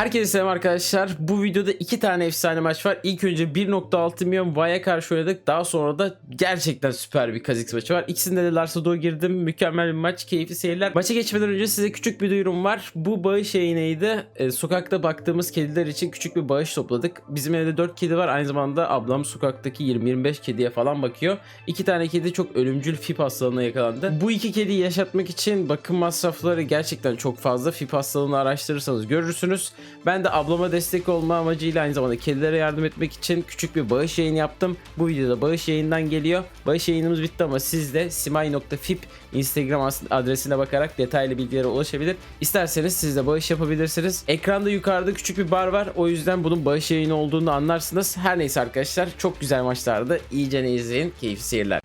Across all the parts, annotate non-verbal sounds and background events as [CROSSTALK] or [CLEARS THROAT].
Herkese selam arkadaşlar. Bu videoda iki tane efsane maç var. İlk önce 1.6 milyon Vay'a karşı oynadık. Daha sonra da gerçekten süper bir Kha'Zix maçı var. İkisinde de Larsa girdim. Mükemmel bir maç. Keyifli seyirler. Maça geçmeden önce size küçük bir duyurum var. Bu bağış yayınıydı. Ee, sokakta baktığımız kediler için küçük bir bağış topladık. Bizim evde 4 kedi var. Aynı zamanda ablam sokaktaki 20-25 kediye falan bakıyor. İki tane kedi çok ölümcül FIP hastalığına yakalandı. Bu iki kediyi yaşatmak için bakım masrafları gerçekten çok fazla. FIP hastalığını araştırırsanız görürsünüz. Ben de ablama destek olma amacıyla aynı zamanda kedilere yardım etmek için küçük bir bağış yayını yaptım. Bu videoda bağış yayından geliyor. Bağış yayınımız bitti ama siz de simay.fip Instagram adresine bakarak detaylı bilgilere ulaşabilir. İsterseniz siz de bağış yapabilirsiniz. Ekranda yukarıda küçük bir bar var. O yüzden bunun bağış yayını olduğunu anlarsınız. Her neyse arkadaşlar çok güzel maçlardı. İyice ne izleyin. Keyifli seyirler.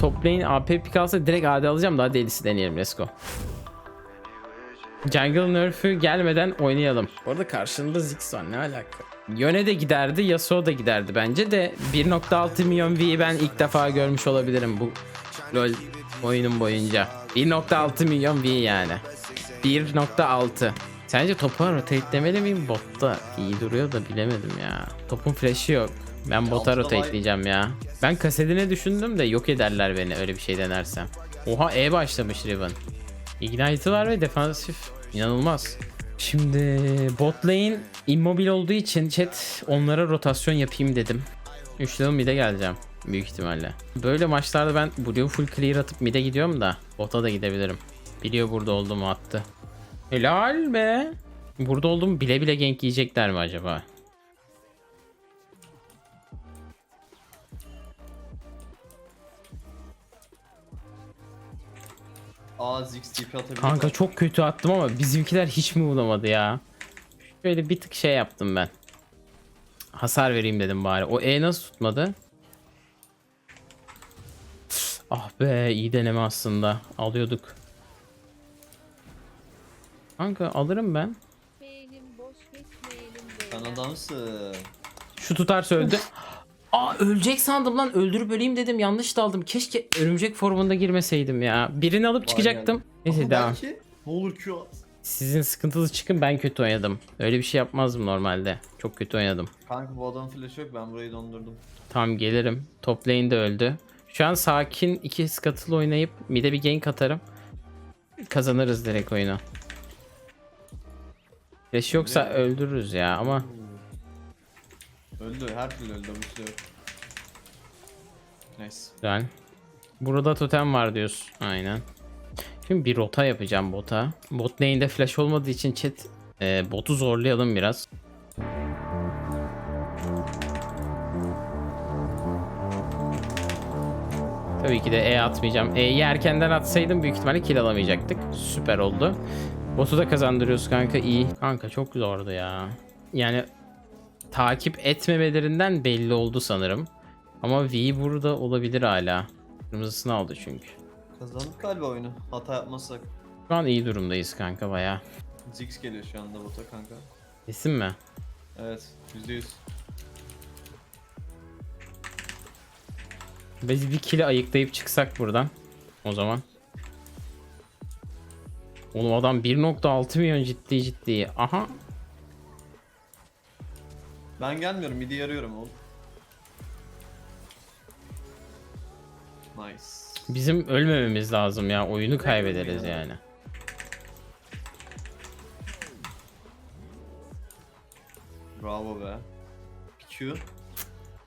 Top lane AP pick alsa direkt AD alacağım. Daha delisi deneyelim. Let's go. Jungle nerf'ü gelmeden oynayalım. Bu arada karşında Ziggs var ne alaka? Yone de giderdi, Yasuo da giderdi bence de 1.6 milyon V'yi ben ilk defa görmüş olabilirim bu LoL oyunun boyunca. 1.6 milyon V yani. 1.6. Sence topa rotate demeli miyim? Botta iyi duruyor da bilemedim ya. Topun flash'ı yok. Ben bota rotate'leyeceğim ya. Ben kasetine düşündüm de yok ederler beni öyle bir şey denersem. Oha E başlamış Riven. Ignite'ı var ve defansif. İnanılmaz. Şimdi bot lane immobil olduğu için chat onlara rotasyon yapayım dedim. 3 level mid'e geleceğim büyük ihtimalle. Böyle maçlarda ben blue full clear atıp mid'e gidiyorum da bota da gidebilirim. Biliyor burada olduğumu attı. Helal be. Burada olduğumu bile bile gank yiyecekler mi acaba? Aa Ziggs TP atabilir. Kanka çok kötü attım ama bizimkiler hiç mi vuramadı ya? Şöyle bir tık şey yaptım ben. Hasar vereyim dedim bari. O E nasıl tutmadı? Ah be iyi deneme aslında. Alıyorduk. Kanka alırım ben. Geçmeyelim, boş geçmeyelim Sen adamsın. Şu tutarsa öldü. [LAUGHS] Aa ölecek sandım lan. Öldürüp öleyim dedim. Yanlış daldım. Keşke örümcek formunda girmeseydim ya. Birini alıp çıkacaktım. Neyse Ama devam. belki ne olur ki o. Sizin sıkıntılı çıkın ben kötü oynadım. Öyle bir şey yapmazdım normalde. Çok kötü oynadım. Kanka bu adamın flash yok ben burayı dondurdum. Tam gelirim. Top lane de öldü. Şu an sakin iki scuttle oynayıp mid'e bir gank atarım. Kazanırız direkt oyunu. Flash yoksa öldürürüz ya ama Öldü her türlü öldü bu şey. Nice. güzel. Burada totem var diyorsun. Aynen. Şimdi bir rota yapacağım bota. Bot lane'de flash olmadığı için chat e, botu zorlayalım biraz. Tabii ki de E atmayacağım. E'yi erkenden atsaydım büyük ihtimalle kill alamayacaktık. Süper oldu. Botu da kazandırıyoruz kanka iyi. Kanka çok zordu ya. Yani takip etmemelerinden belli oldu sanırım. Ama V burada olabilir hala. Kırmızısını aldı çünkü. Kazandık galiba oyunu. Hata yapmazsak. Şu an iyi durumdayız kanka baya. Ziggs geliyor şu anda bota kanka. Kesin mi? Evet %100. Biz bir kili ayıklayıp çıksak buradan. O zaman. Oğlum adam 1.6 milyon ciddi ciddi. Aha. Ben gelmiyorum midi yarıyorum oğlum. Nice. Bizim ölmememiz lazım ya. Oyunu kaybederiz ölmeyelim. yani. Bravo be. Q.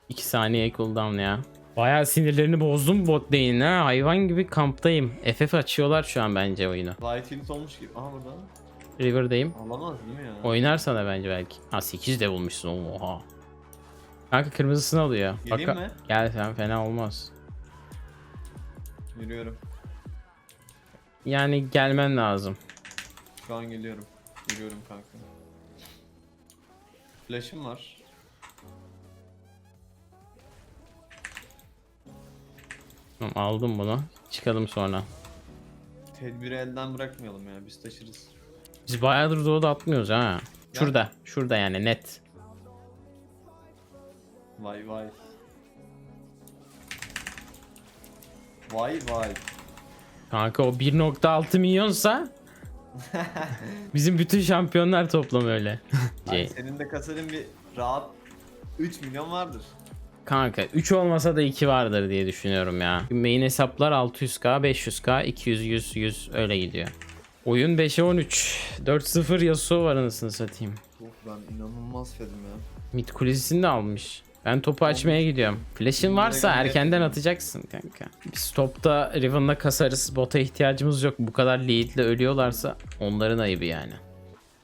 2 saniye cooldown ya. Bayağı sinirlerini bozdum bot lane'e. ha. Hayvan gibi kamptayım. FF açıyorlar şu an bence oyunu. Light olmuş gibi. Aha burada. River'dayım. Alamaz değil mi ya? Oynarsana bence belki. Ha 8 de bulmuşsun oğlum oha. Kanka kırmızısını alıyor. Geleyim mi? Gel sen fena olmaz. Yürüyorum. Yani gelmen lazım. Şu an geliyorum. Yürüyorum kanka. Flash'ım var. Tamam aldım bunu. Çıkalım sonra. Tedbiri elden bırakmayalım ya biz taşırız. Biz bayağıdır doğuda atmıyoruz ha. Şurada. Şurada yani net. Vay vay. Vay vay. Kanka o 1.6 milyonsa [LAUGHS] Bizim bütün şampiyonlar toplam öyle. Hani Şey, senin de kasanın bir rahat 3 milyon vardır. Kanka 3 olmasa da 2 vardır diye düşünüyorum ya. Main hesaplar 600k, 500k, 200, 100, 100 öyle gidiyor. Oyun 5'e 13. 4-0 Yasuo var anasını satayım. Of ben inanılmaz fedim ya. Mid kulesini de almış. Ben topu açmaya gidiyorum. Flash'in varsa erkenden atacaksın kanka. Biz topta Riven'la kasarız. Bota ihtiyacımız yok. Bu kadar lead'le ölüyorlarsa onların ayıbı yani.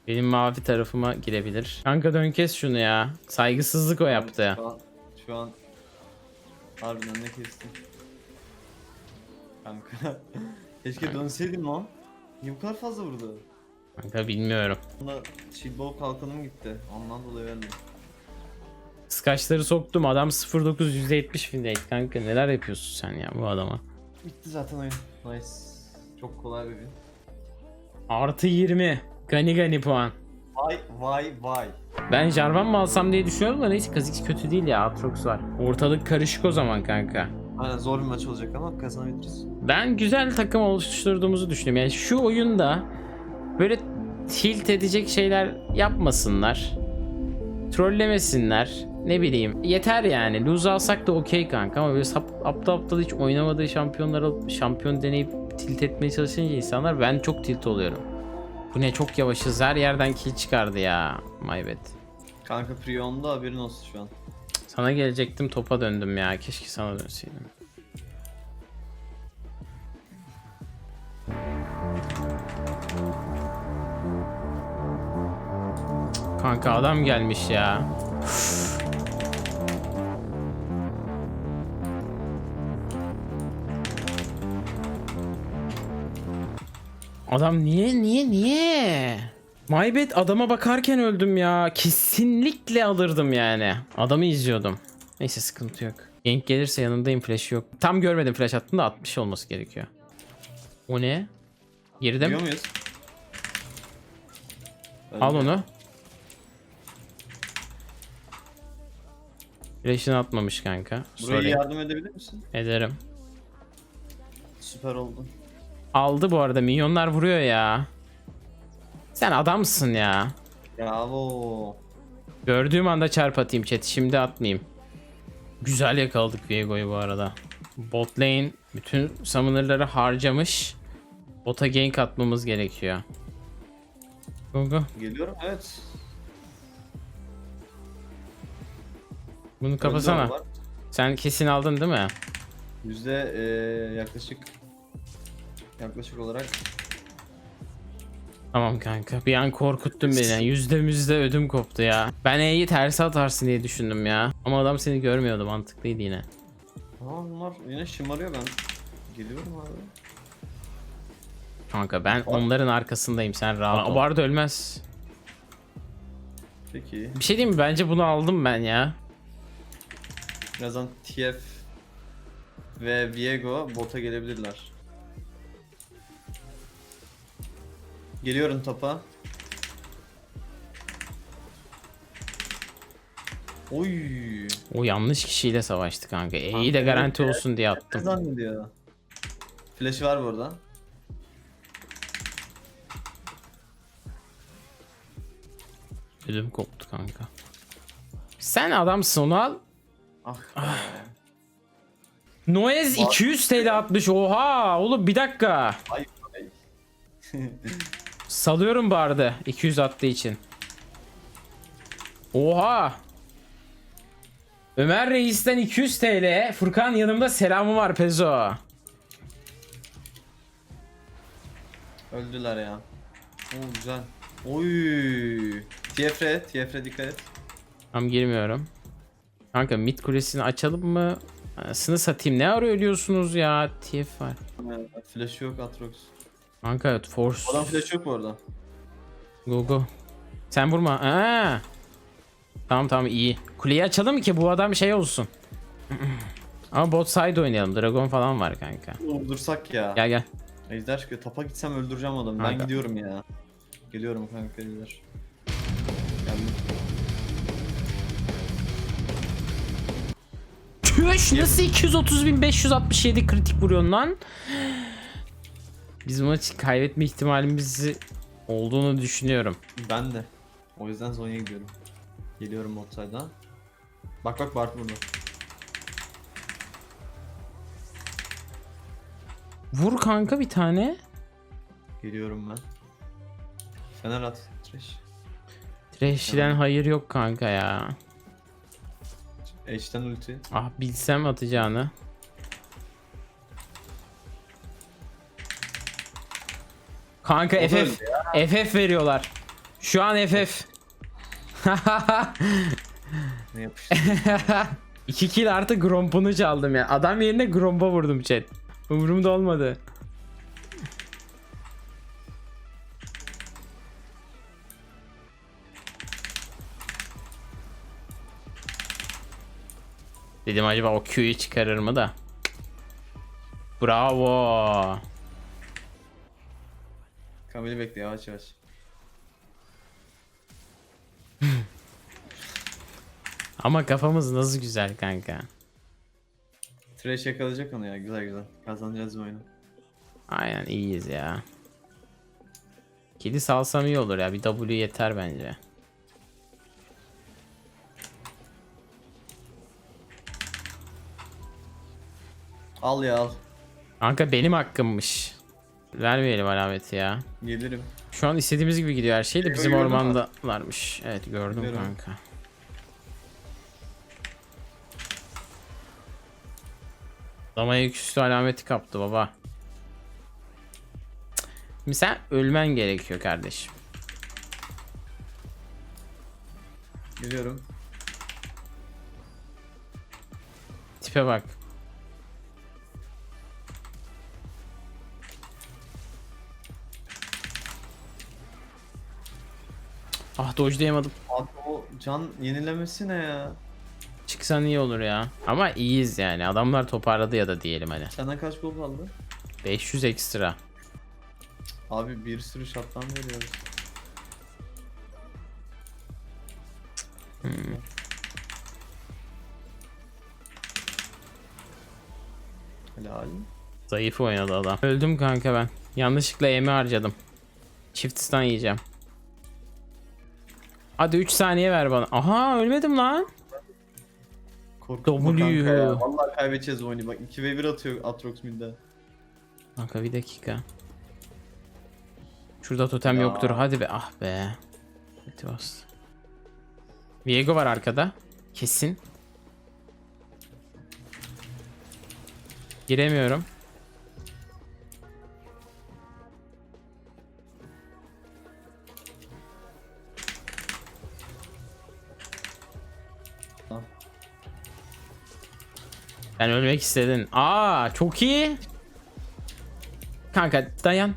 Benim mavi tarafıma girebilir. Kanka dön kes şunu ya. Saygısızlık o yaptı. Şu an, şu an harbiden ne kestim. Kanka. [LAUGHS] Keşke dönseydim lan. Niye bu kadar fazla vurdu? Kanka bilmiyorum. Bunda Shieldball kalkanım gitti. Ondan dolayı öldüm. Skaçları soktum. Adam 09 %70 win kanka. Neler yapıyorsun sen ya bu adama? Bitti zaten oyun. Nice. Çok kolay bir win. Artı 20. Gani gani puan. Vay vay vay. Ben Jarvan mı alsam diye düşünüyorum da neyse Kha'Zix kötü değil ya Aatrox var. Ortalık karışık o zaman kanka. Aynen zor bir maç olacak ama kazanabiliriz. Ben güzel takım oluşturduğumuzu düşünüyorum. Yani şu oyunda böyle tilt edecek şeyler yapmasınlar. Trollemesinler. Ne bileyim. Yeter yani. Lose alsak da okey kanka ama böyle sap, aptal aptal hiç oynamadığı şampiyonları alıp şampiyon deneyip tilt etmeye çalışınca insanlar ben çok tilt oluyorum. Bu ne çok yavaşız. Her yerden kill çıkardı ya. My bad. Kanka Prion'da haberin olsun şu an. Sana gelecektim topa döndüm ya. Keşke sana dönseydim. Kanka adam gelmiş ya. Adam niye niye niye? Maybet adama bakarken öldüm ya. Kesinlikle alırdım yani. Adamı izliyordum. Neyse sıkıntı yok. Gank gelirse yanındayım flash yok. Tam görmedim flash attığında 60 olması gerekiyor. O ne? Girdim. Biliyor muyuz? Al onu. Flash'ını atmamış kanka. Buraya Sorry. yardım edebilir misin? Ederim. Süper oldu. Aldı bu arada. Minyonlar vuruyor ya. Sen adamsın ya. Bravo. Gördüğüm anda çarp atayım chat. Şimdi atmayayım. Güzel yakaladık Viego'yu bu arada. Bot lane bütün summoner'ları harcamış. Bota gank atmamız gerekiyor. Go go. Geliyorum evet. Bunu kapasana. Sen kesin aldın değil mi? Yüzde eee, yaklaşık yaklaşık olarak Tamam kanka. Bir an korkuttun beni. Yüzde müzde ödüm koptu ya. Ben E'yi terse atarsın diye düşündüm ya. Ama adam seni görmüyordu. Mantıklıydı yine. Aa bunlar yine şımarıyor ben. Geliyorum abi. Kanka ben onların arkasındayım. Sen rahat ol. Bu arada ölmez. Peki. Bir şey diyeyim mi? Bence bunu aldım ben ya. Birazdan TF ve Viego bota gelebilirler. Geliyorum topa. Oy. O yanlış kişiyle savaştı kanka. E'yi Kanka, de garanti olsun diye Ne attım. zannediyor? Flash var burada. Ödüm koptu kanka. Sen adamsın onu al. Ah. Noez 200 TL atmış. Oha oğlum bir dakika. Ay. ay. [LAUGHS] Salıyorum bu arada 200 attığı için. Oha. Ömer Reis'ten 200 TL. Furkan yanımda selamı var Pezo. Öldüler ya. Oo güzel. Oy. TFR, TFR dikkat et. Tam girmiyorum. Kanka mid kulesini açalım mı? Anasını satayım. Ne ara ölüyorsunuz ya? TF var. Flash yok Atrox. Kanka force. Adam flash yok bu arada. Go go. Sen vurma. Aa. Tamam tamam iyi. Kuleyi açalım ki bu adam şey olsun. [CLEARS THROAT] Ama bot side oynayalım. Dragon falan var kanka. Vurdursak ya. Gel gel. Ejder çıkıyor. Tapa gitsem öldüreceğim adamı. Ben gidiyorum ya. Geliyorum kanka Ejder. Geldim. Tüş nasıl 230.567 kritik vuruyorsun lan? Biz maçı kaybetme ihtimalimizi olduğunu düşünüyorum. Ben de. O yüzden Zonya'ya gidiyorum. Geliyorum bot side'dan. Bak bak Bart burada. Vur kanka bir tane. Geliyorum ben. Fener at. Trash. Trash'den hayır yok kanka ya. H'den ulti. Ah bilsem atacağını. Kanka O FF FF veriyorlar. Şu an FF. [LAUGHS] Ne yapıştı? [LAUGHS] 2 kill artı Gromp'unu çaldım ya. Adam yerine Gromp'a vurdum chat. Umurumda olmadı. Dedim acaba o Q'yu çıkarır mı da. Bravo. Kamil'i bekle yavaş yavaş. [LAUGHS] Ama kafamız nasıl güzel kanka. Trash yakalayacak onu ya güzel güzel. Kazanacağız bu oyunu. Aynen iyiyiz ya. Kedi salsam iyi olur ya. Bir W yeter bence. Al ya al. Kanka benim hakkımmış. Vermeyelim alameti ya. Gelirim. Şu an istediğimiz gibi gidiyor her şey de bizim mü? ormandalarmış. Evet gördüm Biliyorum. kanka. Adama üstü alameti kaptı baba. Şimdi sen ölmen gerekiyor kardeşim. Geliyorum. Tipe bak. Ah dojlayamadım. Abi o can yenilemesi ne ya? Çıksan iyi olur ya. Ama iyiyiz yani. Adamlar toparladı ya da diyelim hani. Senden kaç gol kaldı? 500 ekstra. Abi bir sürü şattan veriyoruz. Helal. Zayıf oynadı adam. Öldüm kanka ben. Yanlışlıkla emi harcadım. Çift stun yiyeceğim. Hadi 3 saniye ver bana. Aha ölmedim lan. Korkutma W. kanka ya. Vallahi kaybedeceğiz bu oyunu. Bak 2 ve 1 atıyor Atrox midde. Kanka bir dakika. Şurada totem Ya. yoktur. Hadi be. Ah be. Ulti bastı. Viego var arkada. Kesin. Giremiyorum. Ben ölmek istedin. Aa çok iyi. Kanka dayan.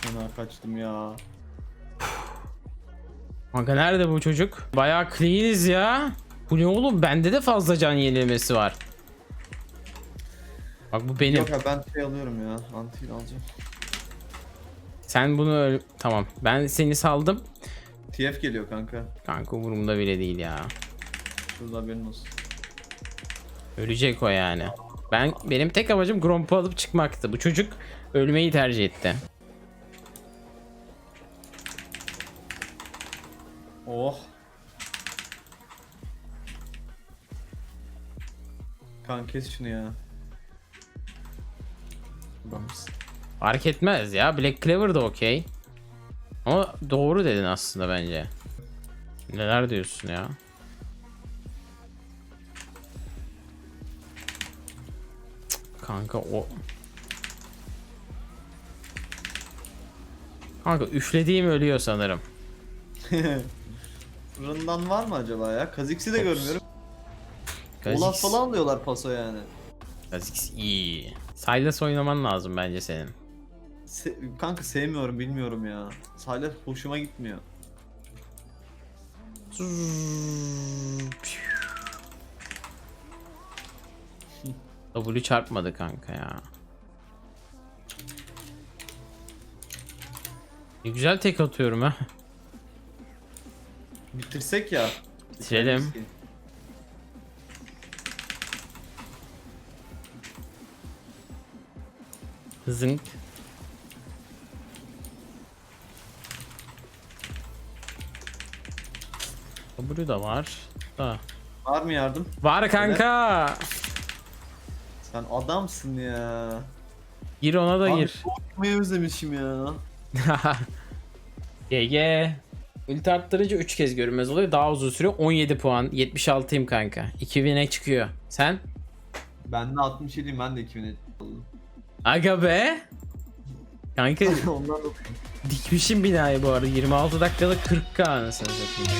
Fena kaçtım ya. Kanka nerede bu çocuk? Bayağı clean'iz ya. Bu ne oğlum? Bende de fazla can yenilmesi var. Bak bu benim. Yok abi ben şey alıyorum ya. Antil alacağım. Sen bunu öl- Tamam. Ben seni saldım. TF geliyor kanka. Kanka umurumda bile değil ya. Şurada haberin olsun. Ölecek o yani. Ben benim tek amacım Gromp'u alıp çıkmaktı. Bu çocuk ölmeyi tercih etti. Oh. Kanka kes şunu ya. Fark etmez ya. Black Clover da okey. Ama doğru dedin aslında bence. Neler diyorsun ya? Cık, Kanka o... Kanka üflediğim ölüyor sanırım. [LAUGHS] Fırından var mı acaba ya? Kaziksi de Ops. görmüyorum. Olaf falan alıyorlar paso yani. Kha'Zix iyi. Silas oynaman lazım bence senin. Se- kanka sevmiyorum bilmiyorum ya. Silas hoşuma gitmiyor. W çarpmadı kanka ya. Ne güzel tek atıyorum ha. Bitirsek ya. Bitirelim. Zınk. W da var. Da. Var mı yardım? Var kanka. Sen adamsın ya. Gir ona da Abi gir. Korkmayı özlemişim ya. [LAUGHS] GG. Ulti arttırınca 3 kez görünmez oluyor. Daha uzun süre 17 puan. 76'yım kanka. 2000'e çıkıyor. Sen? Ben de 67'yim ben de 2000'e aldım. Aga be. Kanka [LAUGHS] Ondan da dikmişim binayı bu arada. 26 dakikada 40k anasını satayım.